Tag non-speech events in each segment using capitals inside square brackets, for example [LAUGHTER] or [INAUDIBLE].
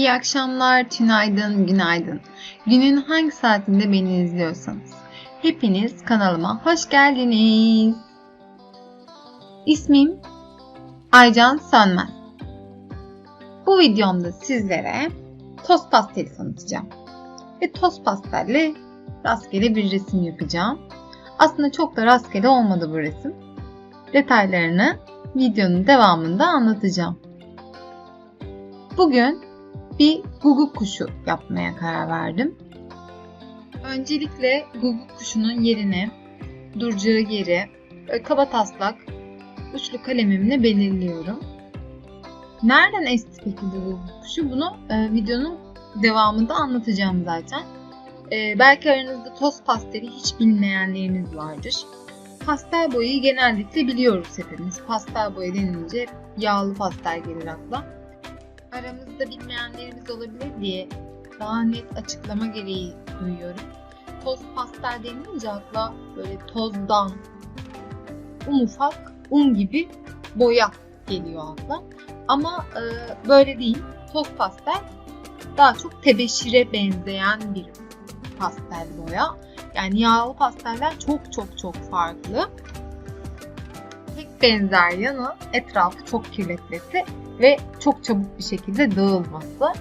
İyi akşamlar, tünaydın, günaydın. Günün hangi saatinde beni izliyorsanız. Hepiniz kanalıma hoş geldiniz. İsmim Aycan Sönmez. Bu videomda sizlere toz pasteli tanıtacağım. Ve toz pastelle rastgele bir resim yapacağım. Aslında çok da rastgele olmadı bu resim. Detaylarını videonun devamında anlatacağım. Bugün bir guguk kuşu yapmaya karar verdim. Öncelikle guguk kuşunun yerine, duracağı yeri böyle kaba taslak uçlu kalemimle belirliyorum. Nereden esti peki bu guguk kuşu? Bunu e, videonun devamında anlatacağım zaten. E, belki aranızda toz pasteli hiç bilmeyenleriniz vardır. Pastel boyayı genellikle biliyoruz hepimiz. Pastel boya denince yağlı pastel gelir akla aramızda bilmeyenlerimiz olabilir diye daha net açıklama gereği duyuyorum. Toz pastel denilince akla böyle tozdan un ufak un gibi boya geliyor akla. Ama e, böyle değil. Toz pastel daha çok tebeşire benzeyen bir pastel boya. Yani yağlı pasteller çok çok çok farklı. Tek benzer yanı etrafı çok kirletmesi ve çok çabuk bir şekilde dağılması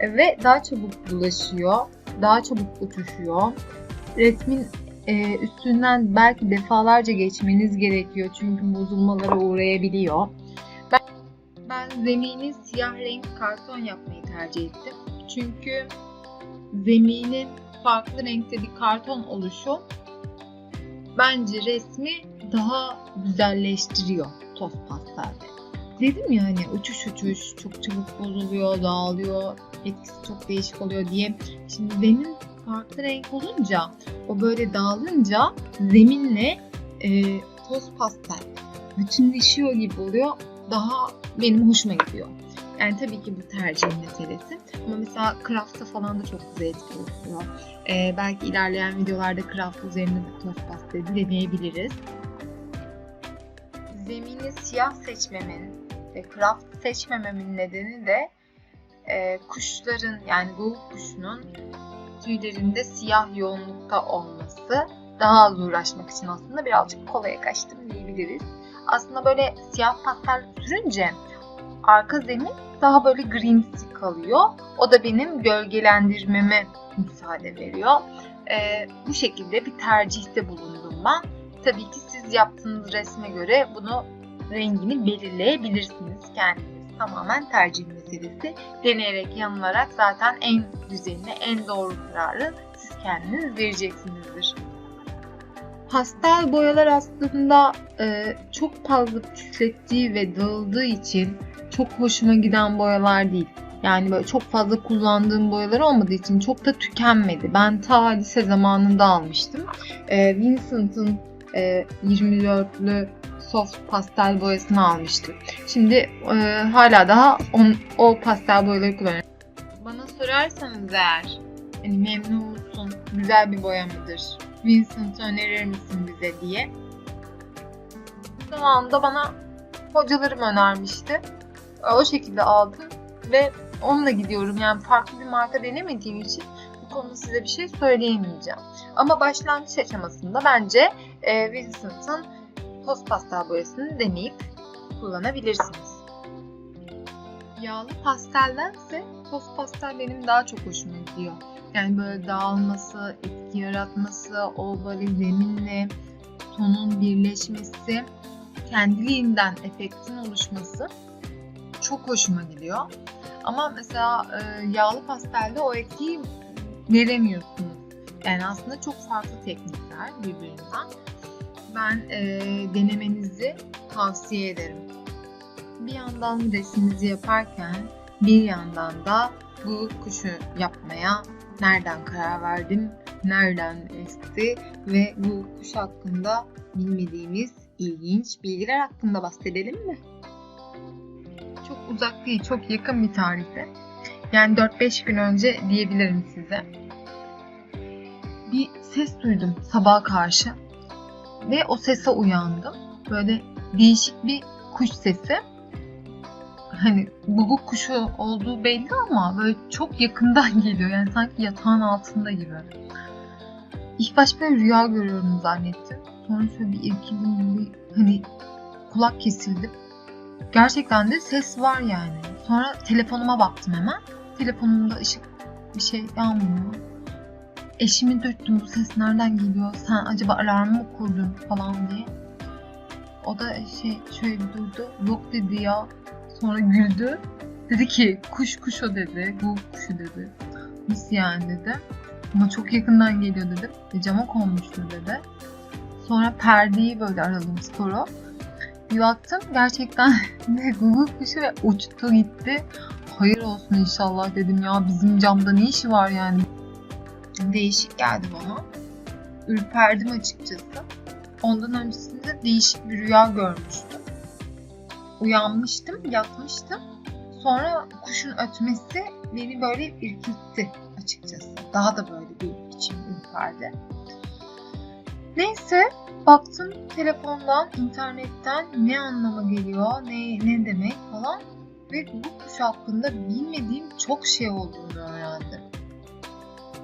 ve daha çabuk bulaşıyor, daha çabuk uçuşuyor. Resmin e, üstünden belki defalarca geçmeniz gerekiyor çünkü bozulmalara uğrayabiliyor. Ben, ben zemini siyah renk karton yapmayı tercih ettim. Çünkü zeminin farklı renkte bir karton oluşu bence resmi daha güzelleştiriyor toz pastelde dedim ya hani uçuş uçuş çok çabuk bozuluyor, dağılıyor, etkisi çok değişik oluyor diye. Şimdi zemin farklı renk olunca o böyle dağılınca zeminle e, toz pastel bütünleşiyor gibi oluyor. Daha benim hoşuma gidiyor. Yani tabii ki bu tercih meselesi. Ama mesela craft'ta falan da çok güzel etki oluyor. Ee, belki ilerleyen videolarda craft üzerinde de toz pasteli deneyebiliriz. Zemini siyah seçmemin ve craft seçmememin nedeni de e, kuşların yani guguk kuşunun tüylerinde siyah yoğunlukta olması daha az uğraşmak için aslında birazcık kolaya kaçtım diyebiliriz. Aslında böyle siyah pastel sürünce arka zemin daha böyle grimsi kalıyor. O da benim gölgelendirmeme müsaade veriyor. Ee, bu şekilde bir tercihte bulundum ben. Tabii ki siz yaptığınız resme göre bunu rengini belirleyebilirsiniz kendiniz. Tamamen tercih meselesi. Deneyerek, yanılarak zaten en güzelini, en doğru kararı siz kendiniz vereceksinizdir. Pastel boyalar aslında e, çok fazla püflettiği ve dağıldığı için çok hoşuma giden boyalar değil. Yani böyle çok fazla kullandığım boyalar olmadığı için çok da tükenmedi. Ben ta lise zamanında almıştım. E, Vincent'ın e, 24'lü soft pastel boyasını almıştım. Şimdi e, hala daha on, o pastel boyaları kullanıyorum. Bana sorarsanız eğer hani memnun musun, güzel bir boya mıdır, Vincent önerir misin bize diye. Zamanında bana hocalarım önermişti. O şekilde aldım ve onunla gidiyorum. Yani farklı bir marka denemediğim için bu konuda size bir şey söyleyemeyeceğim. Ama başlangıç aşamasında bence e, Vincent'ın toz pastel boyasını deneyip kullanabilirsiniz. Yağlı pasteldense toz pastel benim daha çok hoşuma gidiyor. Yani böyle dağılması, etki yaratması, o böyle zeminle tonun birleşmesi, kendiliğinden efektin oluşması çok hoşuma gidiyor. Ama mesela e, yağlı pastelde o etkiyi veremiyorsunuz. Yani aslında çok farklı teknikler birbirinden ben e, denemenizi tavsiye ederim. Bir yandan resminizi yaparken bir yandan da bu kuşu yapmaya nereden karar verdim, nereden esti ve bu kuş hakkında bilmediğimiz ilginç bilgiler hakkında bahsedelim mi? Çok uzak değil, çok yakın bir tarihte. Yani 4-5 gün önce diyebilirim size. Bir ses duydum sabaha karşı ve o sese uyandım. Böyle değişik bir kuş sesi. hani guguk kuşu olduğu belli ama böyle çok yakından [LAUGHS] geliyor. Yani sanki yatağın altında gibi. İlk başta böyle rüya görüyorum zannettim. Sonra şöyle bir irkildim, bir hani kulak kesildim. Gerçekten de ses var yani. Sonra telefonuma baktım hemen. Telefonumda ışık bir şey yanmıyor. Eşimi dürttüm bu ses nereden geliyor? Sen acaba alarmı mı kurdun falan diye. O da şey şöyle bir durdu. Yok dedi ya. Sonra güldü. Dedi ki kuş kuş o dedi. Bu kuşu dedi. Nasıl yani dedi. Ama çok yakından geliyor dedim. E, cama konmuştur dedi. Sonra perdeyi böyle aradım skoru. Bir baktım gerçekten [LAUGHS] ne Google kuşu ve uçtu gitti. Hayır olsun inşallah dedim ya bizim camda ne işi var yani. Değişik geldi bana. Ürperdim açıkçası. Ondan öncesinde değişik bir rüya görmüştüm. Uyanmıştım, yatmıştım. Sonra kuşun ötmesi beni böyle irkiltti açıkçası. Daha da böyle bir içim ürperdi. Neyse baktım telefondan, internetten ne anlama geliyor, ne, ne demek falan ve bu kuş hakkında bilmediğim çok şey olduğunu öğrendim.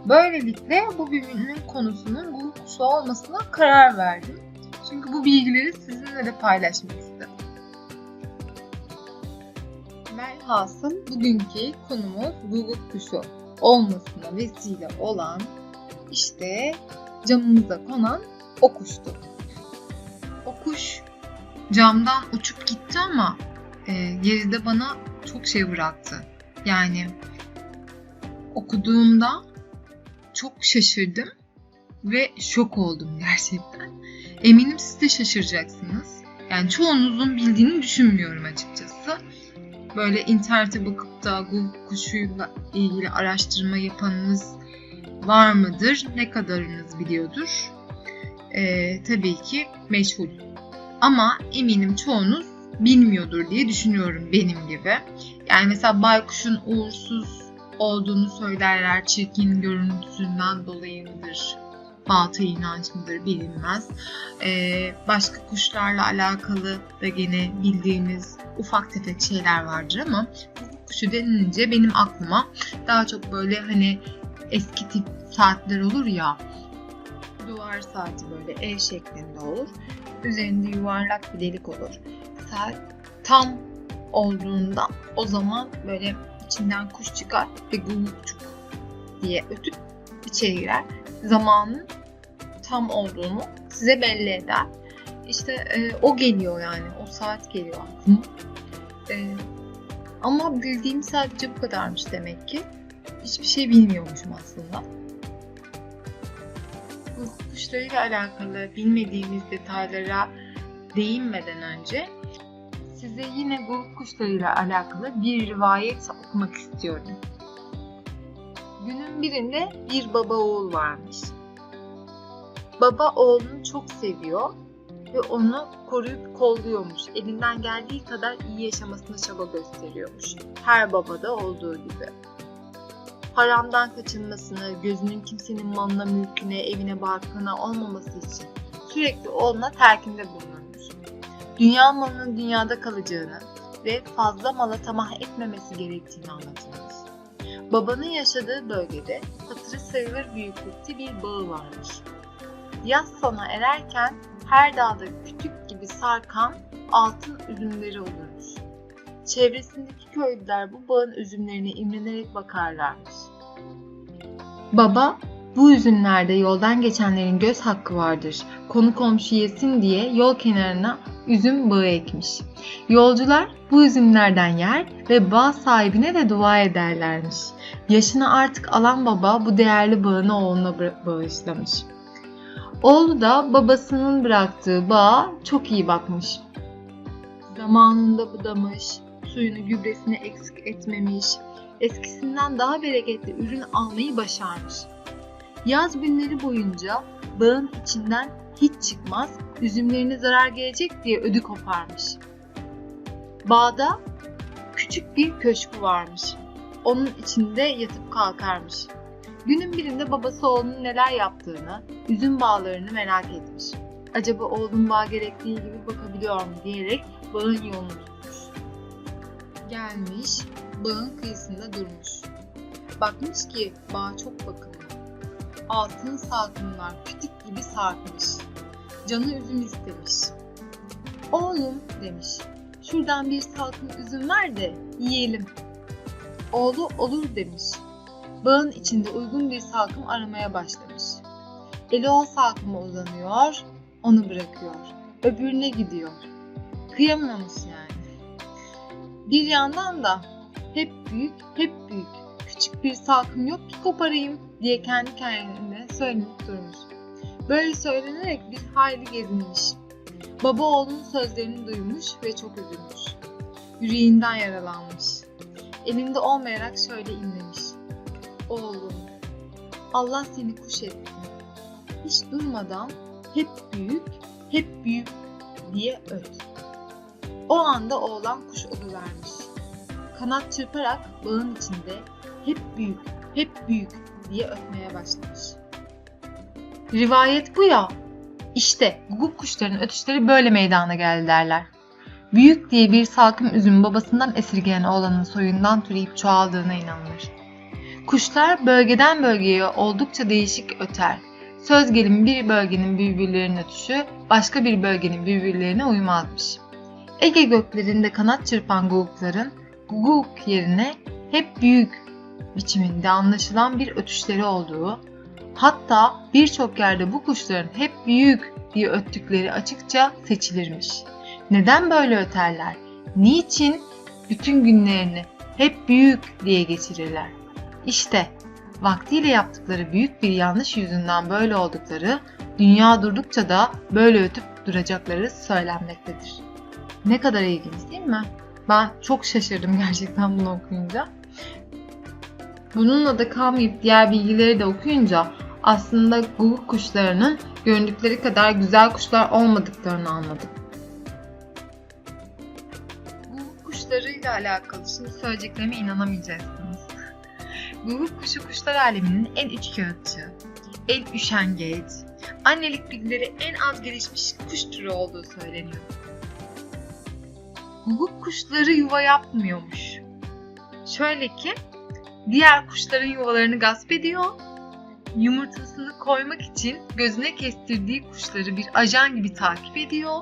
Böylelikle bu bölümün konusunun bu kuşu olmasına karar verdim. Çünkü bu bilgileri sizinle de paylaşmak istedim. Velhasıl bugünkü konumuz Google kuşu olmasına vesile olan işte camımıza konan o kuştu. O kuş camdan uçup gitti ama e, geride bana çok şey bıraktı. Yani okuduğumda çok şaşırdım ve şok oldum gerçekten. Eminim siz de şaşıracaksınız. Yani çoğunuzun bildiğini düşünmüyorum açıkçası. Böyle internete bakıp da Google kuşuyla ilgili araştırma yapanınız var mıdır? Ne kadarınız biliyordur? Ee, tabii ki meşhur. Ama eminim çoğunuz bilmiyordur diye düşünüyorum benim gibi. Yani mesela baykuşun uğursuz olduğunu söylerler. Çirkin görüntüsünden dolayı mıdır? Batı inanç mıdır bilinmez. Ee, başka kuşlarla alakalı da gene bildiğimiz ufak tefek şeyler vardır ama bu kuşu denilince benim aklıma daha çok böyle hani eski tip saatler olur ya duvar saati böyle el şeklinde olur. Üzerinde yuvarlak bir delik olur. Saat tam olduğunda o zaman böyle içinden kuş çıkar ve gugukçuk diye ötüp içeri girer. Zamanın tam olduğunu size belli eder. İşte e, o geliyor yani. O saat geliyor aklıma. E, ama bildiğim sadece bu kadarmış demek ki. Hiçbir şey bilmiyormuşum aslında. Bu kuşlarıyla alakalı bilmediğimiz detaylara değinmeden önce size yine bu kuşlarıyla alakalı bir rivayet okumak istiyorum. Günün birinde bir baba oğul varmış. Baba oğlunu çok seviyor ve onu koruyup kolluyormuş. Elinden geldiği kadar iyi yaşamasına çaba gösteriyormuş. Her babada olduğu gibi. Haramdan kaçınmasını, gözünün kimsenin malına, mülküne, evine, barkına olmaması için sürekli oğluna telkinde bulunurmuş. Dünya malının dünyada kalacağını ve fazla mala tamah etmemesi gerektiğini anlatılmış. Babanın yaşadığı bölgede hatırı sayılır büyüklükte bir bağı varmış. Yaz sona ererken her dağda kütük gibi sarkan altın üzümleri olurmuş. Çevresindeki köylüler bu bağın üzümlerine imrenerek bakarlarmış. Baba, bu üzümlerde yoldan geçenlerin göz hakkı vardır. Konu komşu yesin diye yol kenarına üzüm bağı ekmiş. Yolcular bu üzümlerden yer ve bağ sahibine de dua ederlermiş. Yaşını artık alan baba bu değerli bağını oğluna bağışlamış. Oğlu da babasının bıraktığı bağa çok iyi bakmış. Zamanında budamış, suyunu gübresini eksik etmemiş, eskisinden daha bereketli ürün almayı başarmış. Yaz günleri boyunca bağın içinden hiç çıkmaz, üzümlerine zarar gelecek diye ödü koparmış. Bağda küçük bir köşkü varmış. Onun içinde yatıp kalkarmış. Günün birinde babası oğlunun neler yaptığını, üzüm bağlarını merak etmiş. Acaba oğlum bağ gerektiği gibi bakabiliyor mu diyerek bağın yolunu tutmuş. Gelmiş, bağın kıyısında durmuş. Bakmış ki bağ çok bakımlı. Altın salkımlar kütük gibi sarkmış. Canı üzüm istemiş. Oğlum demiş, şuradan bir salkım üzüm ver de yiyelim. Oğlu olur demiş. Bağın içinde uygun bir salkım aramaya başlamış. Eli o salkıma uzanıyor, onu bırakıyor. Öbürüne gidiyor. Kıyamamış yani. Bir yandan da hep büyük, hep büyük. Bir salkım yok ki koparayım diye kendi kendine söylenip durmuş. Böyle söylenerek bir hayli gezinmiş. Baba oğlunun sözlerini duymuş ve çok üzülmüş. Yüreğinden yaralanmış. Elinde olmayarak şöyle inlemiş. Oğlum, Allah seni kuş etti. Hiç durmadan hep büyük, hep büyük diye öt. O anda oğlan kuş oluvermiş. Kanat çırparak bağın içinde hep büyük, hep büyük diye ötmeye başlamış. Rivayet bu ya. İşte guguk kuşların ötüşleri böyle meydana geldi derler. Büyük diye bir salkım üzüm babasından esirgenen oğlanın soyundan türeyip çoğaldığına inanılır. Kuşlar bölgeden bölgeye oldukça değişik öter. Söz gelimi bir bölgenin bülbüllerinin ötüşü başka bir bölgenin bülbüllerine uymazmış. Ege göklerinde kanat çırpan gugukların guguk yerine hep büyük biçiminde anlaşılan bir ötüşleri olduğu, hatta birçok yerde bu kuşların hep büyük diye öttükleri açıkça seçilirmiş. Neden böyle öterler? Niçin bütün günlerini hep büyük diye geçirirler? İşte vaktiyle yaptıkları büyük bir yanlış yüzünden böyle oldukları, dünya durdukça da böyle ötüp duracakları söylenmektedir. Ne kadar ilginç değil mi? Ben çok şaşırdım gerçekten bunu okuyunca. Bununla da kalmayıp diğer bilgileri de okuyunca aslında guguk kuşlarının göründükleri kadar güzel kuşlar olmadıklarını anladım. Guguk kuşlarıyla alakalı şimdi söyleyeceklerime inanamayacaksınız. [LAUGHS] Guguk kuşu kuşlar aleminin en içkağıtçı, en üşengeç, annelik bilgileri en az gelişmiş kuş türü olduğu söyleniyor. Guguk kuşları yuva yapmıyormuş. Şöyle ki, diğer kuşların yuvalarını gasp ediyor, yumurtasını koymak için gözüne kestirdiği kuşları bir ajan gibi takip ediyor.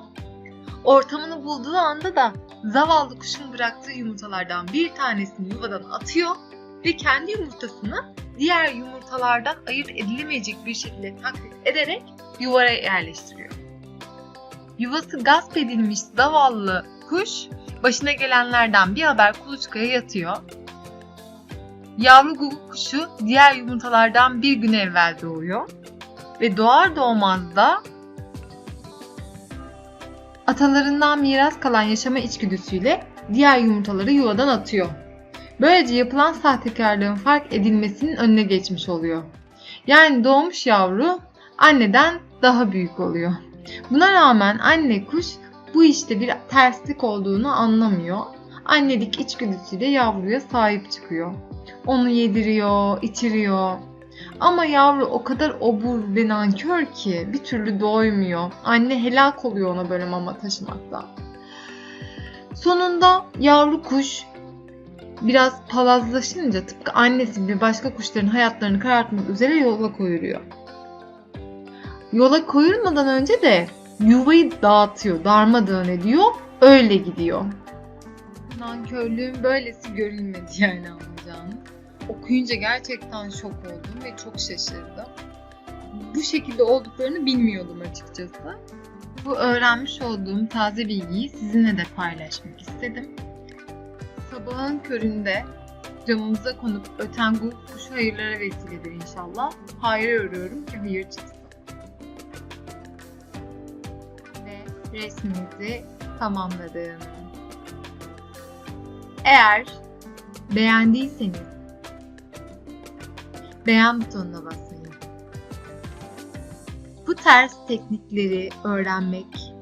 Ortamını bulduğu anda da zavallı kuşun bıraktığı yumurtalardan bir tanesini yuvadan atıyor ve kendi yumurtasını diğer yumurtalardan ayırt edilemeyecek bir şekilde taklit ederek yuvaya yerleştiriyor. Yuvası gasp edilmiş zavallı kuş başına gelenlerden bir haber kuluçkaya yatıyor. Yavru guguk kuşu diğer yumurtalardan bir gün evvel doğuyor ve doğar doğmaz da atalarından miras kalan yaşama içgüdüsüyle diğer yumurtaları yuvadan atıyor. Böylece yapılan sahtekarlığın fark edilmesinin önüne geçmiş oluyor. Yani doğmuş yavru anneden daha büyük oluyor. Buna rağmen anne kuş bu işte bir terslik olduğunu anlamıyor. Annelik içgüdüsüyle yavruya sahip çıkıyor. Onu yediriyor, içiriyor. Ama yavru o kadar obur ve nankör ki bir türlü doymuyor. Anne helak oluyor ona böyle mama taşımakta. Sonunda yavru kuş biraz palazlaşınca tıpkı annesi gibi başka kuşların hayatlarını karartmak üzere yola koyuluyor. Yola koyulmadan önce de yuvayı dağıtıyor, darmadağın ediyor, öyle gidiyor. Nankörlüğün böylesi görülmedi yani anlayacağınız. Okuyunca gerçekten şok oldum ve çok şaşırdım. Bu şekilde olduklarını bilmiyordum açıkçası. Bu öğrenmiş olduğum taze bilgiyi sizinle de paylaşmak istedim. Sabahın köründe camımıza konup öten guguk kuşu hayırlara vesiledir inşallah. Hayır arıyorum ki hayır çıksın. Ve resmimizi tamamladım. Eğer beğendiyseniz beğen butonuna basmayı. Bu tarz teknikleri öğrenmek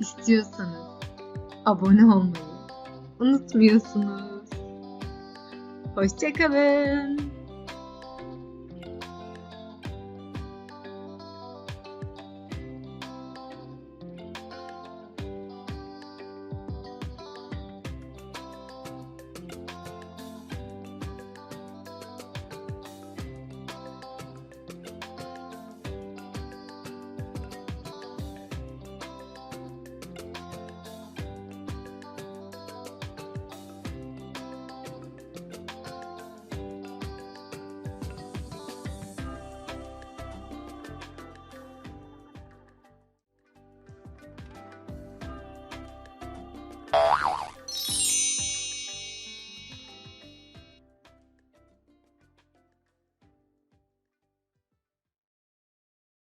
istiyorsanız abone olmayı unutmuyorsunuz. Hoşçakalın.